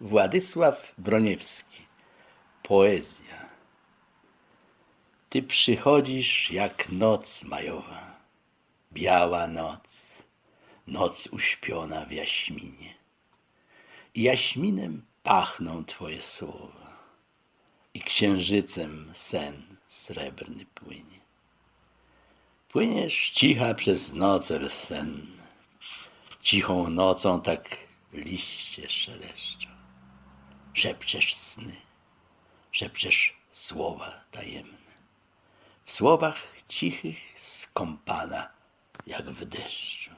Władysław Broniewski Poezja Ty przychodzisz jak noc majowa, biała noc, noc uśpiona w jaśminie. I jaśminem pachną Twoje słowa, i księżycem sen srebrny płynie. Płyniesz cicha przez noce bezsenne, cichą nocą tak liście szeleszczą. Szepczesz sny, szepczesz słowa tajemne. W słowach cichych skąpana, jak w deszczu.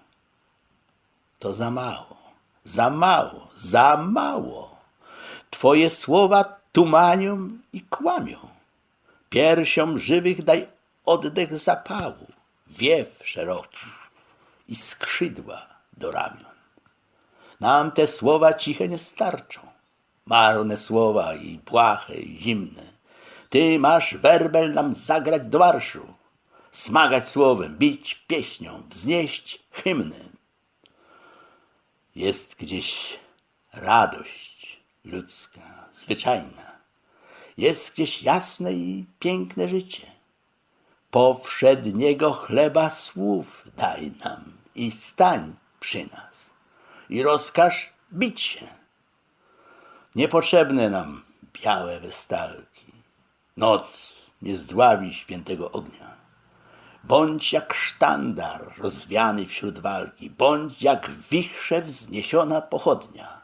To za mało, za mało, za mało. Twoje słowa tumanią i kłamią. Piersiom żywych daj oddech zapału, wiew szeroki i skrzydła do ramion. Nam te słowa ciche nie starczą, marne słowa i błahe i zimne. Ty masz werbel nam zagrać do marszu, smagać słowem, bić pieśnią, wznieść hymny. Jest gdzieś radość ludzka, zwyczajna. Jest gdzieś jasne i piękne życie. Powszedniego chleba słów daj nam i stań przy nas i rozkaż bić się. Niepotrzebne nam białe westalki. Noc nie zdławi świętego ognia. Bądź jak sztandar rozwiany wśród walki, bądź jak wichrze wzniesiona pochodnia.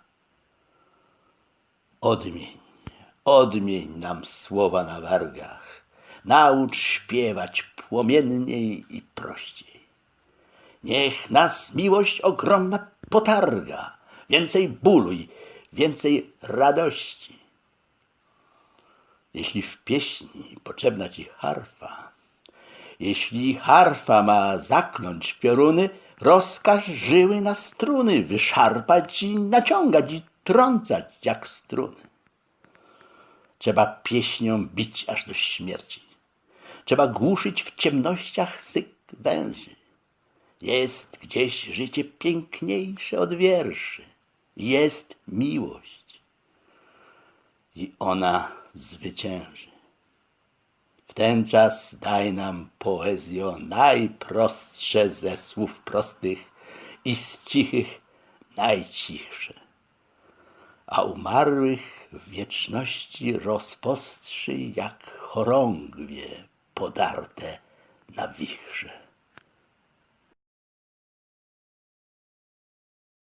Odmień, odmień nam słowa na wargach, naucz śpiewać płomienniej i prościej. Niech nas miłość ogromna potarga, więcej bólu i więcej radości. Jeśli w pieśni potrzebna ci harfa, jeśli harfa ma zakląć pioruny, rozkaż żyły na struny wyszarpać i naciągać i trącać jak struny. Trzeba pieśnią bić aż do śmierci. Trzeba głuszyć w ciemnościach syk węży. Jest gdzieś życie piękniejsze od wierszy. Jest miłość. I ona zwycięży. W ten czas daj nam poezjo najprostsze ze słów prostych i z cichych najcichsze. A umarłych w wieczności rozpostrzy jak chorągwie podarte na wichrze.